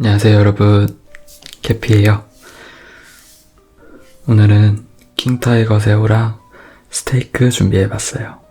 안녕하세요 여러분. 캐피예요. 오늘은 킹타이거 새우랑 스테이크 준비해봤어요.